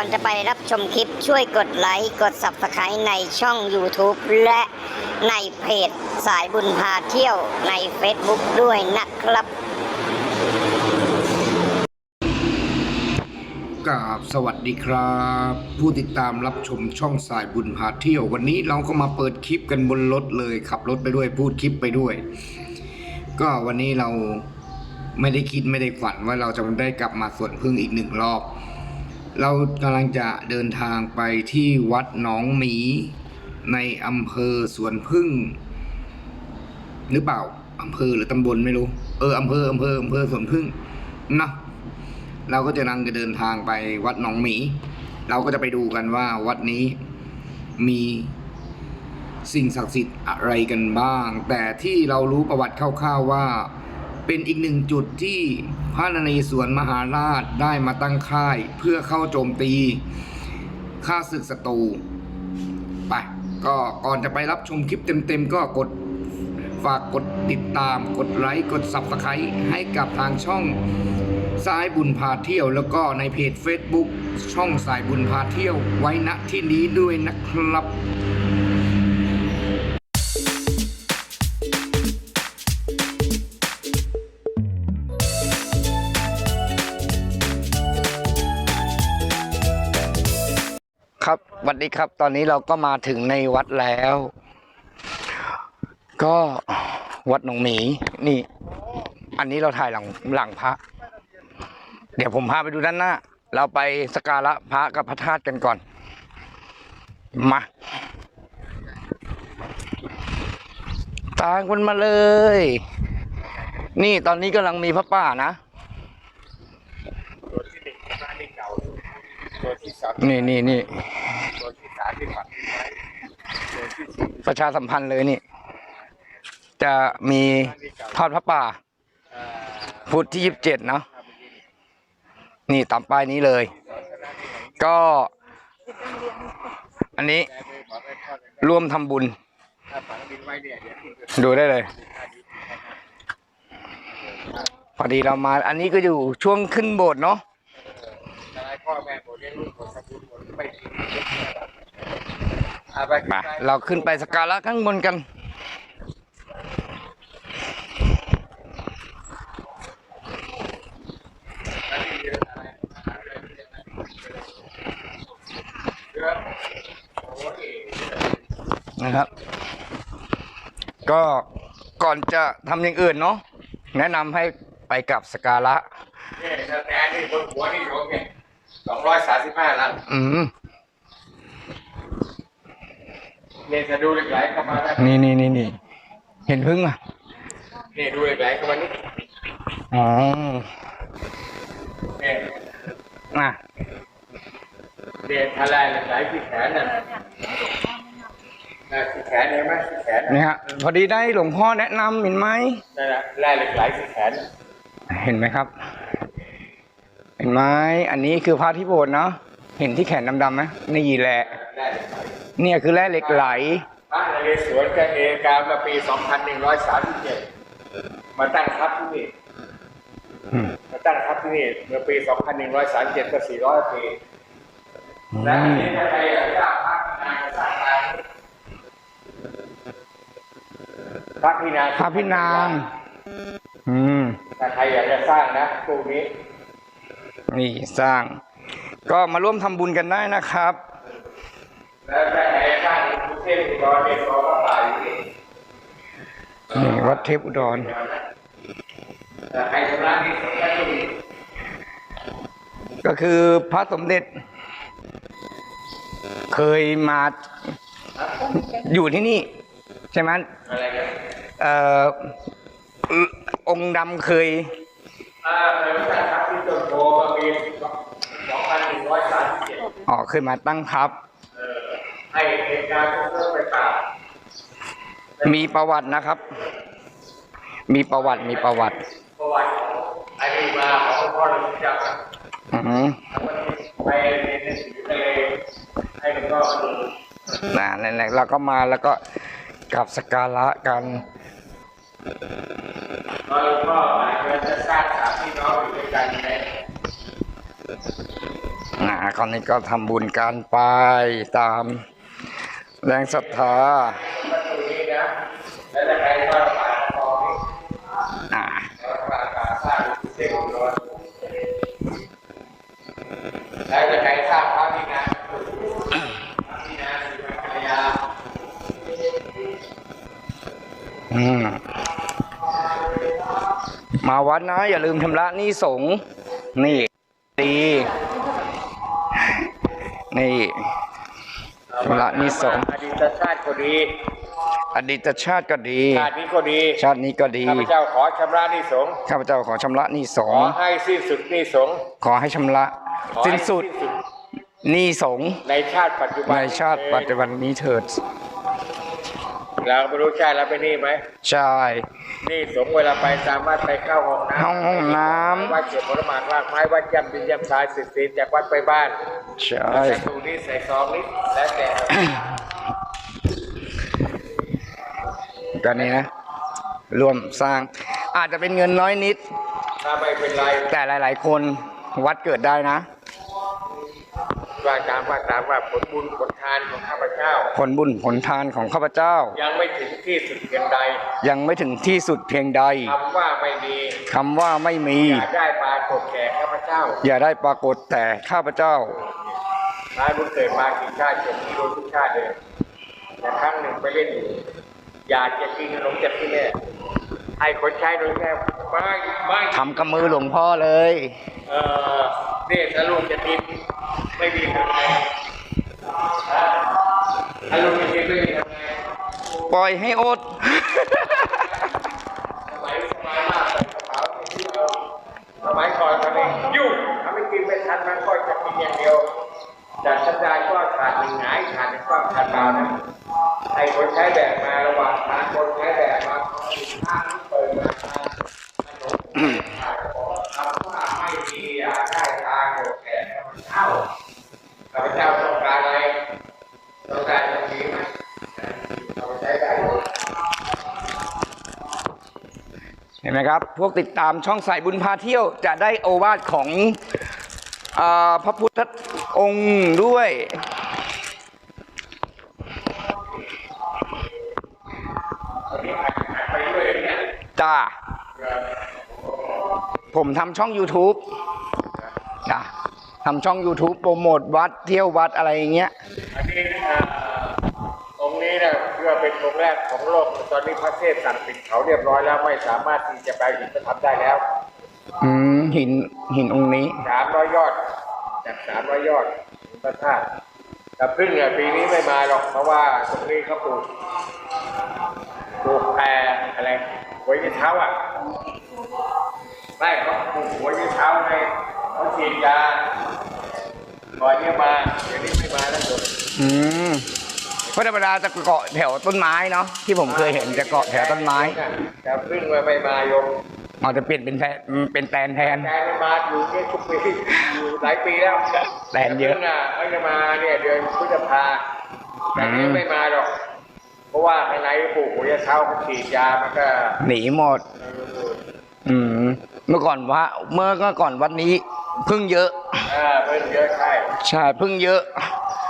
อนจะไปรับชมคลิปช่วยกดไลค์ กด Subscribe ในช่อง YouTube และในเพจสายบุญพาเที่ยวใน Facebook ด้วยนะครับกราบสวัสดีครับ ผู้ติดตามรับชมช่องสายบุญพาเที่ยว วันนี้เราก็มาเปิดคลิปกันบนรถเลย ขับรถไปด้วยพูดคลิปไปด้วย ก็วันนี้เราไม่ได้คิดไม่ได้ฝันว่าเราจะได้กลับมาสวนพึ่งอีกหนึ่งรอบ เรากำลังจะเดินทางไปที่วัดหนองหมี ในอำเภอสวนพึ่ง หรือเปล่าอำเภอหรือตำบลไม่รู้ เอออำเภออำเภออำเภอสวนพึ่งนะเราก็จะนั่งจะเดินทางไปวัดหนองหมี เราก็จะไปดูกันว่าวัดนี้มีสิ่งศักดิ์สิทธิ์อะไรกันบ้าง แต่ที่เรารู้ประวัติคร่าวๆว่า เป็นอีกหนึ่งจุดที่พระนเรศวรมหาราชได้มาตั้งค่ายเพื่อเข้าโจมตีฆ่าศึกศัตรูไปก็ก่อนจะไปรับชมคลิปเต็มๆ ก็กดฝากกดติดตาม กดไลค์ กด Subscribe ให้กับทางช่องสายบุญพาเที่ยว แล้วก็ในเพจ Facebook ช่องสายบุญพาเที่ยวไว้ณที่นี้ด้วยนะครับ วัสดีครับ ตอนนี้เราก็มาถึงในวัดแล้ว ก็วัดหนองหมี นี่ อันนี้เราถ่ายหลังหลังพระ เดี๋ยวผมพาไปดูด้านหน้า เราไปสกการะพระกับพระธาตุกันก่อน มาตามกันมาเลย นี่ตอนนี้กำลังมีพระป่านะตัวที่นี่นี่ ประชาสัมพันธ์เลยนี่ จะมีทอดพระป่า พุธที่ยี่สิบเจ็ดเนาะนี่ตามป้ายนี้เลย ก็ อันนี้ร่วมทำบุญ ดูได้เลยพอดีเรามา อันนี้ก็อยู่ช่วงขึ้นโบสถ์เนาะ ม่ผมเลี้ยงลูกผมทำบุญผมไม่กินเอาไปขึ้นมาไปเราขึ้นไปสักการะข้างบนกัน นะครับ ก็ก่อนจะทำอย่างอื่นเนาะแนะนำให้ไปกับสกการะเนี่ยสแตนนี่บนหัวนี่โยมเนี่ยสองร้อยสามสิบห้าล้านอืม เนี่ยจะดูเหล็กไหลเข้ามาได้นี่นี่นี่นี่เห็นพึ่งอะเนี่ยดูเหล็กไหลเข้ามานี่อ๋อเนี่ยอะเนี่ยอะไรเหล็กไหลที่แขนน่ะน่ะที่แขนเห็นไหมที่แขนน่ะนี่ฮะพอดีได้หลวงพ่อแนะนำเห็นไหมนั่นแหละแร่เหล็กไหลที่แขนน่ะเห็นไหมครับ เห็นไหมอันนี้คือพระที่โบสถ์เนาะเห็นที่แขนดำๆไหมนี่แหละแร่ เหล็กไหลเนี่ยคือแร่เหล็กไหลพระนเรศวรกับเอกามาปี 2137 มาตั้งทัพที่นี่อืมมาตั้งทัพที่นี่เมื่อปี 2137 ก็ 400 ปี และทีนี้ถ้าใครอยากสร้างพระพินางก็สร้างได้พระพินางพระพี่นางอืมถ้าใครอยากจะสร้างนะตรงนี้ นี่สร้าง ก็มาร่วมทำบุญกันได้นะครับ แล้วถ้าใครสร้างกรุงเทพอุดรเนี่ยก็ต้องตายอยู่นี่นี่วัดเทพอุดรแต่ใครชำระนี่ก็ต้องมีก็คือพระสมเด็จ เคยมาอยู่ที่นี่ ใช่ไหมอะไรกันเอ่อองค์ดำเคยอ่าเริ่มตั้งทัพที่ต้นโพมาปี2137อ๋อเคยมาตั้งทัพเอ่อ ให้เหตุการณ์พวกนั้นไปปราบมีประวัตินะครับ มีประวัติ มีประวัติ ประวัติของไอ้นี่มาของพ่อเราจักรอือหือไปเรียนหนังสือไปให้หลวงพ่อดูนะนั่นแหละเราก็มาแล้วก็กราบสกการะกันพอหลวงพ่อมาเพื่อจะสร้างสามพี่น้องอยู่ด้วยกันในอ่าคราวนี้ก็ทำบุญการไปตาม แรงศรัทธาแล้วถ้าใครว่าป่าทองนี่อ่าแล้วป่าสร้างเสกอุดรแล้วถ้าใครสร้างพระพินาพระพินาคือพระภรรยาอืมมาวัดนะ อย่าลืมชำระหนี้สงนี่ ดี นี่ ชำระหนี้สงฆ์อดีตชาติก็ดี อดีตชาติก็ดี ชาตินี้ก็ดี ชาตินี้ก็ดี ข้าพเจ้าขอชำระหนี้สงฆ์ข้าพเจ้าขอชำระหนี้สขงอฆ์ให้สิ้นสุดหนี้สงฆ์ขอให้ชำระขอให้สิ้นสุดหนี้สงฆ์ในชาติปัจจุบันในชาติปัจจุบันนี้เถิด เราไม่รู้ชาติแล้วไปนี่ไหมใช่ นี่สงฆ์เวลาไปสามารถไปเข้าห้องน้ำเข้าห้องน้ำ วัดเก็บผลไม้รากไม้วัดย่ำดินย่ำทรายสิทธิ์จากวัดไปบ้านใช่ ใส่ตูนี้ใส่ซองนี้แล้วแต่กันนี้นะ รวมสร้างอาจจะเป็นเงินน้อยนิด ถ้าไม่เป็นไรแต่หลาย ๆ คนวัดเกิดได้นะ ว่าตามว่าตามว่าผลบุญผลทานของข้าพเจ้า ผลบุญผลทานของข้าพเจ้า ยังไม่ถึงที่สุดเพียงใด ยังไม่ถึงที่สุดเพียงใดคำว่าไม่มีคำว่าไม่มี อย่าได้ปรากฏแก่ข้าพเจ้า อย่าได้ปรากฏแต่ข้าพเจ้าร้ายบุญเกิดมากี่ชาติจบที่โดนทุกชาติเลยแต่ครั้งหนึ่งไปเล่นอยู่อยากจะกินขนมจากที่แม่ให้คนใช้โดยแม่ไม่ไม่ทำกับมือหลวงพ่อเลย เออเนี่ยถ้าลูกจะกิน ไม่มีทำไงถ้าลูกจะกินไม่มีทำไงปล่อยให้อดสมัยสมัยมากใส่กระเป๋าที่เอาสมัยก่อนทำเองยุ่งถ้าไม่กินไม่ทันมันก็จะกินอย่างเดียวจากสัปดาห์ก็ขาดหนึ่งหายขาดหนึ่งก็ขาดเปล่านะให้คนใช้แบกมาระหว่างทางคนใช้แบกมาสิบห้าเปิดมาทางถนนคำว่าไม่ดีอยากได้ทางโกแก่ข้าพเจ้าข้าพเจ้าต้องการอะไรต้องการตรงนี้ไหมเราใช้ได้ เห็ นไหมครับ พวกติดตามช่องสายบุญพาเที่ยวจะได้โอวาทของอพระพุทธองค์ด้วย จ้า ผมทำช่อง YouTube จ้ะทำช่อง YouTube โปรโมทวัดเที่ยววัดอะไรอย่างเงี้ย นนี้อ่าองค์นี้เนี่ยเพื่อเป็นองค์แรกของโลก ตอนนี้พระเทพสั่งปิดเขาเรียบร้อยแล้วไม่สามารถที่จะไปหินประทับได้แล้ว อืมหินหินองค์นี้สามร้อยยอด จากสามร้อยยอดหินพระธาตุแต่พึ่งเนี่ยปีนี้ไม่มาหรอกเพราะว่าตรงนี้เขาปลูกปลูกแพรอะไรหัวยี่เท้าอะไม่เขาปลูกหัวยี่เท้าในเขาฉีดยาก่อนเนี่ยมาเดี๋ยวนี้ไม่มาแล้วจบอืม เพราะธรรมดาจะเกาะแถวต้นไม้เนาะที่ผมเคยเห็นจะเกาะแถวต้นไม้แต่พึ่งมาไม่มาโยมเอาจะเปลี่ยนเป็นแทนเป็นแตนแทนแต่มาอยู่เนี่ยทุกปีอยู่หลายปีแล้วแตนเยอะพึ่งอะเขาจะมาเนี่ยเดือนพฤษภาแต่นี้อืมไม่มาหรอก เพราะว่าข้างในปลูกหัวเช้าเขาฉีดยามันก็ หนีหมดเอออืมเมื่อก่อนว่าเมื่อก็ก่อนวัดนี้พึ่งเยอะเออพึ่งเยอะใช่ใช่พึ่งเยอะ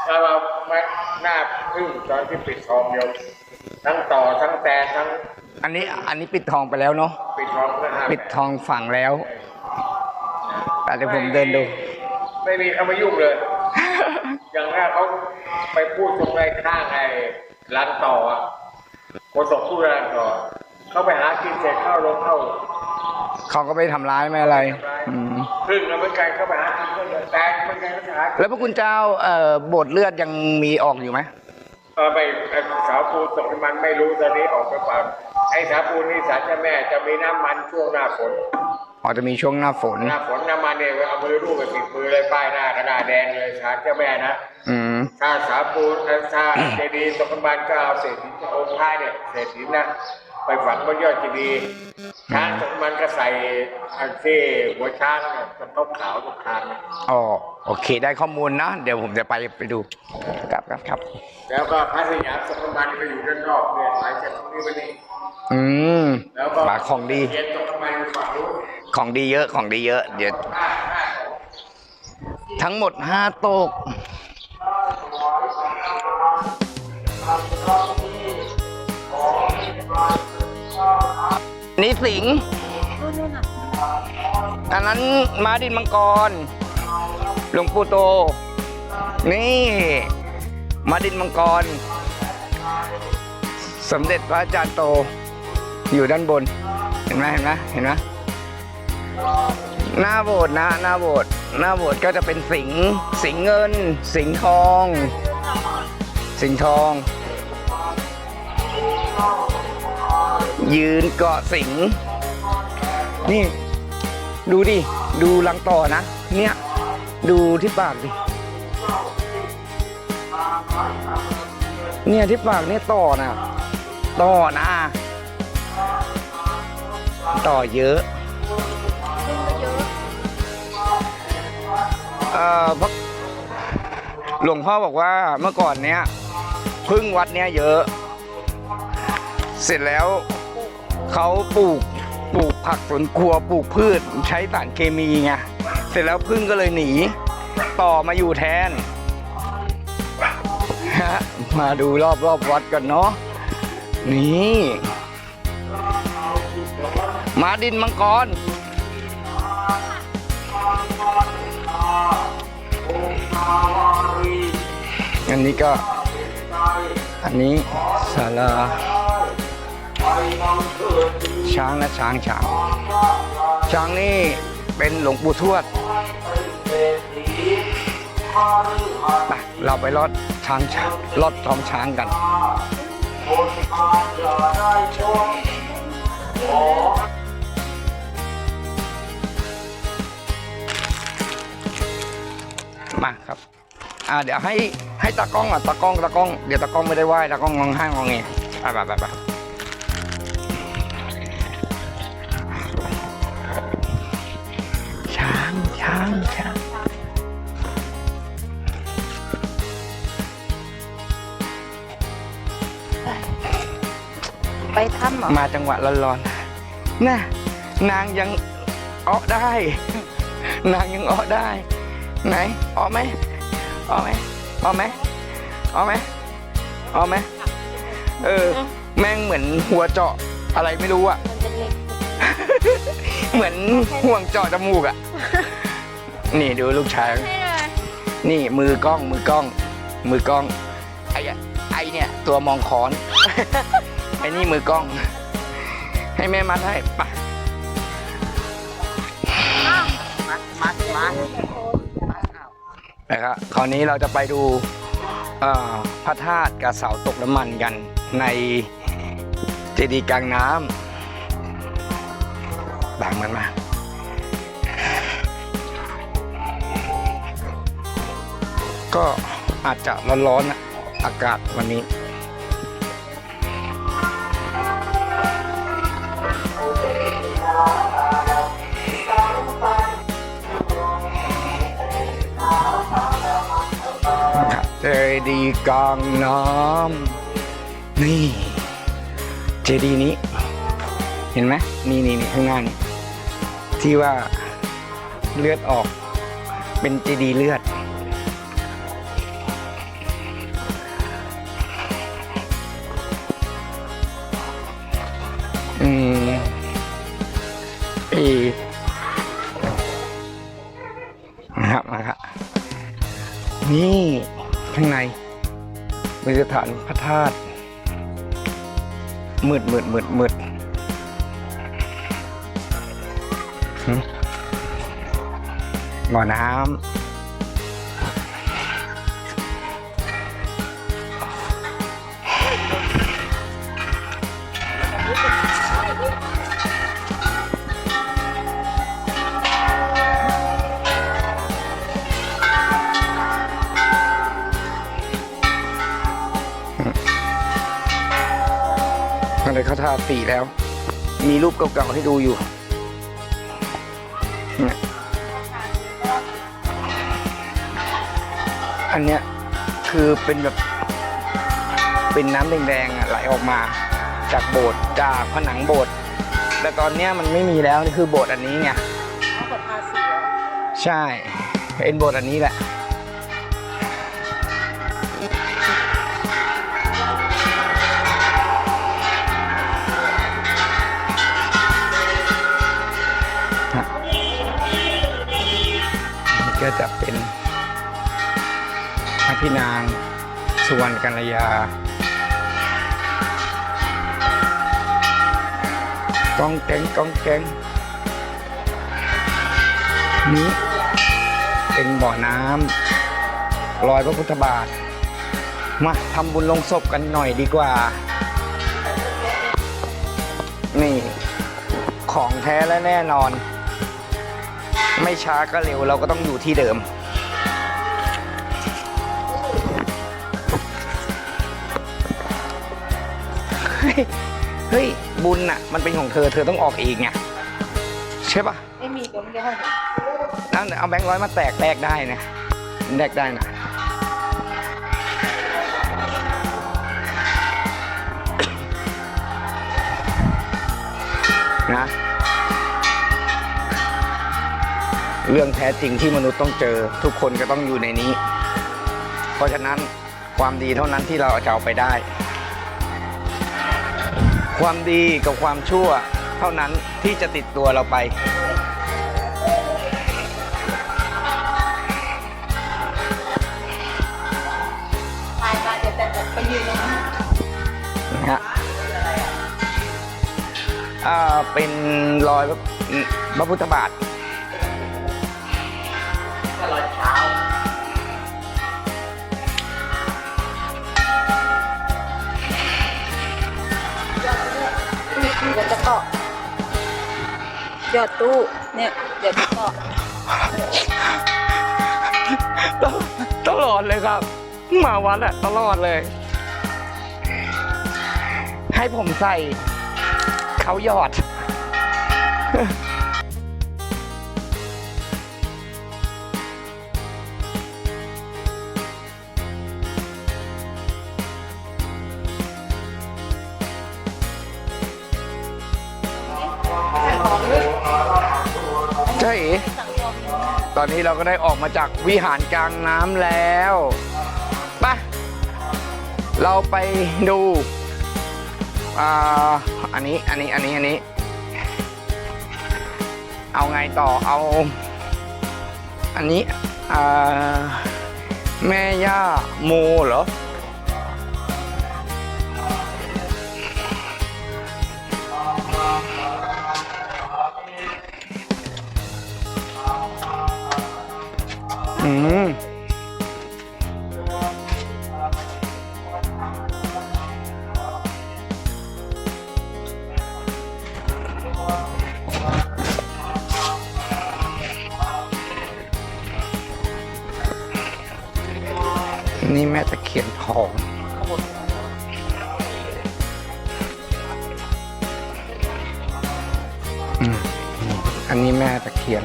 ถ้าเรามา หน้าพึ่งตอนที่ปิดทองโยมทั้งต่อทั้งแตนทั้งอันนี้อันนี้ปิดทองไปแล้วเนาะปิดทองก็ห้าปิดทองฝังแล้วแต่เดี๋ยวผมเดินดู ไม่มีเขามายุ่งเลย อย่างแรกเขาไปพูดตรงในข้างไอ้ร้านต่ออะคนตกผู้ร้านต่อ เขาไปหากินเสร็จเข้าลงเข้า เขาก็ไม่ทำร้ายไม่อะไรอืมพึ่งแล้วเหมือนกันเข้าไปหากินเพื่อนแต่เหมือนกันก็จะหากินแล้วพระคุณเจ้าเอ่อบทเลือดยังมีออกอยู่ไหมเออไปไอ้สาวปูตกน้ำมันไม่รู้ตอนนี้ออกไปเปล่าไอ้สาวปูนี่สารเจ้าแม่จะมีน้ำมันช่วงหน้าฝน อ๋อจะมีช่วงหน้าฝน หน้าฝนน้ำมันเนี่ยเอามือรูปไปปิดมือเลยป้ายหน้ากระดาษแดงเลยสารเจ้าแม่นะ อืม ถ้าสาปูนถ้าเจดีย์ตกน้ำมันก็เอาเศษหินองค์ท้ายเนี่ยเศษหินนะ ไปฝังบนยอดเจดีย์ช้างตกน้ำมันก็ใส่อันที่หัวช้างเนี่ยตรงขาวๆตรงคางเนี่ยอ๋อโอเค ได้ข้อมูลนะ เดี๋ยวผมจะไปไปดูครับครับครับ แล้วก็พระสยามตกน้ำมันก็อยู่ด้านนอกเนี่ยหลายจากตรงนี้ไปนี่อืมแล้วก็ปลาของดี เย็นตกน้ำมันอยู่ฝั่งนู้นของดีเยอะของดีเยอะ เดี๋ยวห้าห้าทั้งหมดห้าโตก นี่สิงห์อันนั้นม้าดินมังกร หลวงปู่โต นี่ม้าดินมังกร สมเด็จพระอาจารย์โต อยู่ด้านบน เห็นไหมเห็นไหมเห็นไหมหน้าโบสถ์นะหน้าโบสถ์หน้าโบสถ์ก็จะเป็นสิงห์สิงห์เงิน สิงห์ทอง สิงห์ทอง ยืนเกาะสิง นี่ ดูดิ ดูรังต่อนะ เนี่ย ดูที่ปากดิ เนี่ยที่ปากเนี่ยต่อนะ ต่อนะ ต่อเยอะเอ่อพระหลวงพ่อบอกว่าเมื่อก่อนเนี้ยพึ่งวัดเนี้ยเยอะ เสร็จแล้ว เขาปลูกปลูกผักสวนครัวปลูกพืชใช้สารเคมีไงเสร็จแล้วพึ่งก็เลยหนี ต่อมาอยู่แทนฮะมาดูรอบรอบวัดกันเนาะนี่มาดินมังกรอันนี้ก็ อันนี้ศาลา ช้างนะช้างช้างช้างนี่เป็นหลวงปู่ทวดไปเราไปรอดช้างช้างรอดท้องช้างกันมาครับ อ่าเดี๋ยวให้ให้ตากล้องอะตากล้องตากล้องเดี๋ยวตากล้องไม่ได้ไหวตากล้องงองห้างงองเงไปไปไปไปางช้างช้างไปถ้ำเหรอมาจังหวะร้อนๆน่ะนางยังอ้อได้ นางยังอ้อได้ ไหนอ้อไหมอ้อไหมอ้อไหมอ้อไหมอ้อไหมเออ แม่งเหมือนหัวเจาะอะไรไม่รู้อะเหมือนห่วงเจาะจมูกอะ นี่ดูลูกชายนี่มือกล้องมือกล้อง มือกล้อง ไอ้อะไอเนี่ย ตัวมองค้อน ไอ้นี่มือกล้อง ให้แม่มัดให้ไปะมัดมัดมัดนะครับคราวนี้เราจะไปดูเอ่อพระธาตุกับเสาตกน้ำมันกันในเจดีย์กลางน้ำบางมันมา ก็อาจจะร้อนๆนะอากาศวันนี้ เจดีย์กลางน้ำนี่ เจดีย์นี้ เห็นไหมนี่นี่นี่ข้างหน้านี่ที่ว่าเลือดออกเป็นเจดีย์เลือด นะครับนะครับนี่ข้างในมีสถานพระธาตุมืดมืดมืดมืดหึบ่อน้ำ อะไรเขาทาสีแล้ว มีรูปเก่าๆให้ดูอยู่เนี่ยอันเนี้ยคือเป็นแบบ เป็นน้ำแดงๆอะไหลออกมา จากโบสถ์จากผนังโบสถ์แต่ตอนเนี้ยมันไม่มีแล้วนี่คือโบสถ์อันนี้ไงกดภาษีเหรอใช่เอ็นโบสถ์อันนี้แหละ พี่นางสุวรรณกัลยากองแกงกองแกงนี้เป็นบ่อน้ำลอยพระพุทธบาท มาทำบุญลงศพกันหน่อยดีกว่า นี่ ของแท้และแน่นอน ไม่ช้าก็เร็วเราก็ต้องอยู่ที่เดิม บุญน่ะมันเป็นของเธอเธอต้องออกเองไงใช่ปะไม่มีเดี๋ยวมันจะให้นั่นเอาแบงค์ร้อยมาแตกแลกได้นะแลกได้นะนะเรื่องแท้จริงที่มนุษย์ต้องเจอทุกคนก็ต้องอยู่ในนี้ เพราะฉะนั้นความดีเท่านั้นที่เราจะเอาไปได้ ความดีกับความชั่วเท่านั้นที่จะติดตัวเราไปถ่ายมาเดี๋ยวแต่ไปยืนนะฮะอ่าเป็นรอยพระพุทธบาท ดี๋ยวจะเกาะยอดตู้เนี่ยเดี๋ยวจะเกาะตลอดเลยครับ มาวัดอะตลอดเลย ให้ผมใส่เขาหยอด อนนี้เราก็ได้ออกมาจากวิหารกลางน้ำแล้วไปเราไปดูอ่าอันนี้อันนี้อันนี้อันนี้ เอาไงต่อเอา อันนี้อ่าแม่ย่าโมเหรอ มนี่แม่ตะเคียนทอง อันนี้แม่ตะเคียน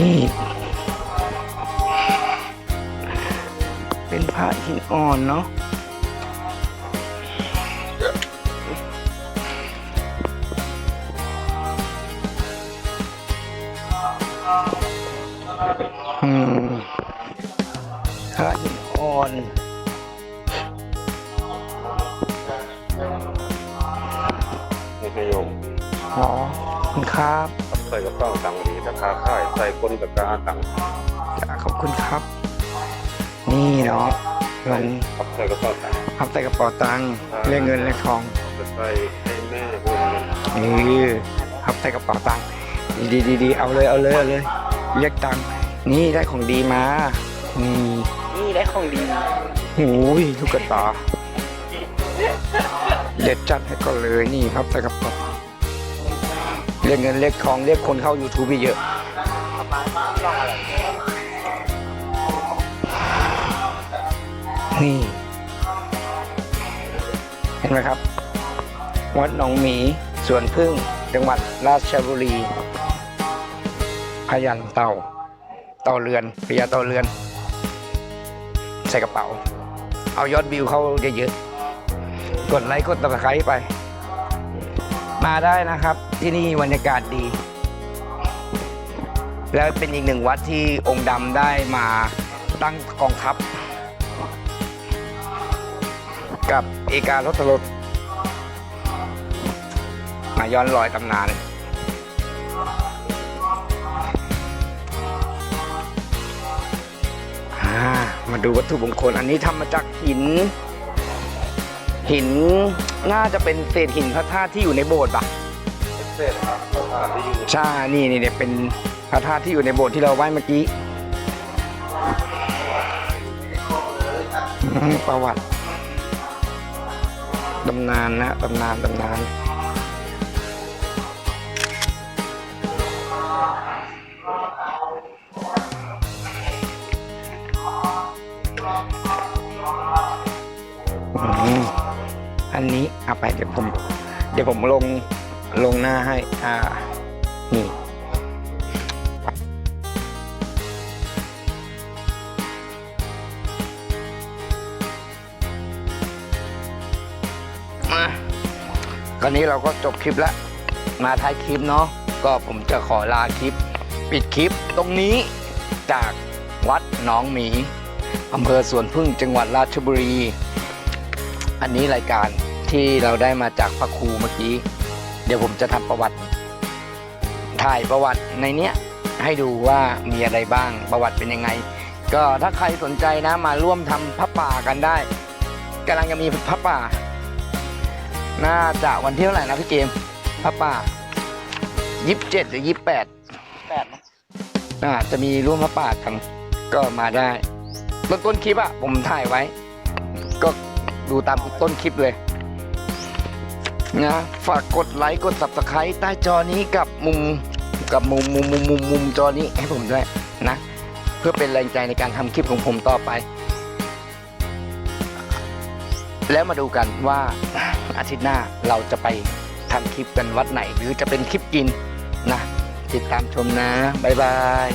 นี่ เป็นพระหินอ่อนเนาะอืมพระหินอ่อนนี่ให้โยมอ๋อขอบคุณครับ ใส่กระเป๋าตังค์ดีราคาค่ายใส่คนกับกาตังค์ขอบคุณครับ นี่เนาะเงินครับใส่กระเป๋าตังค์พับใส่กระเป๋าตังค์เรียกเงินเรียกทองจะใส่ให้แม่เพื่อนเงินนี่พับใส่กระเป๋าตังค์ดีดีดีๆเอาเลยเอาเลยเอาเลยเรียกตังค์นี่ได้ของดีมานี่นี่ได้ของดีโอ้ยลูกกระตาเด็ดจัดให้ก่อนเลยนี่พับใส่กระเป๋าเรียกเงินเรียกทองเรียกคนเข้า YouTube เยอะนี่ เห็นไหมครับ วัดหนองหมีสวนพึ่ง จังหวัดราชบุรี พยันเต่า เต่าเรือนพญาเต่าเรือน ใส่กระเป๋า เอายอดวิวเข้าเยอะกดไลค์กดติดตามไป มาได้นะครับ ที่นี่บรรยากาศดี แล้วเป็นอีกหนึ่งวัดที่องค์ดำได้มาตั้งกองทัพ กับเอกาลตรสมาย้อนรอยตำนานมาดูวัตถุมงคลอันนี้ทำมาจากหิน หินน่าจะเป็นเศษหินพระธาตุที่อยู่ในโบสถ์ปะเศษครับพระธาตุที่อยู่ใช่นี่นี่เนี่ยเป็นพระธาตุที่อยู่ในโบสถ์ที่เราไหว้เมื่อกี้อืมประวัติตำนานนะตำนานตำนาน อันนี้เอาไปเดี๋ยวผม เดี๋ยวผมลงลงหน้าให้ อ่า นี่มาตอนนี้เราก็จบคลิปแล้ว มาท้ายคลิปเนาะ ก็ผมจะขอลาคลิป ปิดคลิปตรงนี้จากวัดหนองหมีอำเภอสวนพึ่งจังหวัดราชบุรี อันนี้รายการที่เราได้มาจากพระครูเมื่อกี้ เดี๋ยวผมจะทำประวัติ ถ่ายประวัติในเนี้ยให้ดูว่ามีอะไรบ้างประวัติเป็นยังไง ก็ถ้าใครสนใจนะมาร่วมทำพระป่ากันได้กำลังจะมีพระป่า น่าจะวันที่เท่าไหร่นะพี่เกมพระป่ายี่สิบเจ็ดหรือยี่สิบแปดแปดอ่าจะมีร่วมพระป่ากันก็มาได้ต้นต้นคลิปอะผมถ่ายไว้ ก็ ดูตามต้นคลิปเลยนะฝากกดไลค์กด subscribe ใต้จอนี้กับมุมกับมุมมุมมุมมุมมุมจอนี้ให้ผมด้วยนะ เพื่อเป็นแรงใจในการทำคลิปของผมต่อไป แล้วมาดูกันว่าอาทิตย์หน้าเราจะไปทำคลิปกันวัดไหน หรือจะเป็นคลิปกินนะ ติดตามชมนะ บ๊ายบาย